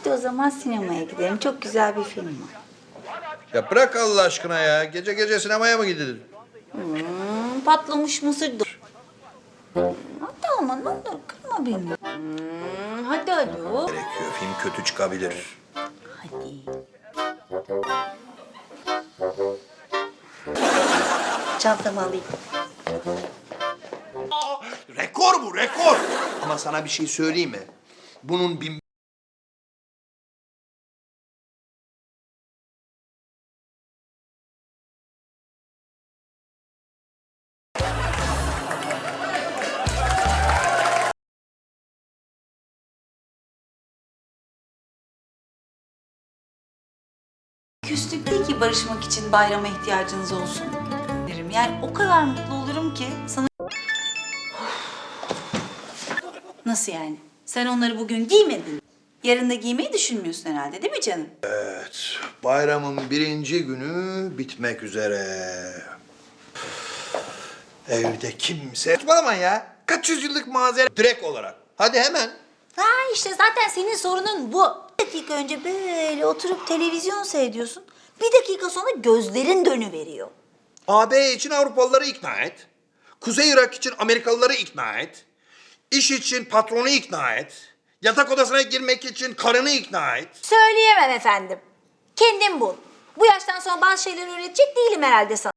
Hadi o zaman sinemaya gidelim. Çok güzel bir film var. Ya bırak Allah aşkına ya. Gece gece sinemaya mı gidilir? Hmm, patlamış mısır da. Hadi ama ne olur kırma beni. Hmm, hadi alo. Gerekiyor. Film kötü çıkabilir. Hadi. Çantamı alayım. Rekor bu, rekor. Ama sana bir şey söyleyeyim mi? Bunun bin... Küslük değil ki barışmak için bayrama ihtiyacınız olsun. Derim. Yani o kadar mutlu olurum ki sana... Nasıl yani? Sen onları bugün giymedin. Yarın da giymeyi düşünmüyorsun herhalde değil mi canım? Evet, bayramın birinci günü bitmek üzere. Evde kimse... Saçmalama ya. Kaç yüzyıllık mazeret direkt olarak. Hadi hemen. Ha işte zaten senin sorunun bu. Dakika önce böyle oturup televizyon seyrediyorsun. Bir dakika sonra gözlerin dönüveriyor. AB için Avrupalıları ikna et. Kuzey Irak için Amerikalıları ikna et. İş için patronu ikna et. Yatak odasına girmek için karını ikna et. Söyleyemem efendim. Kendim bul. Bu yaştan sonra bazı şeyleri öğretecek değilim herhalde sana.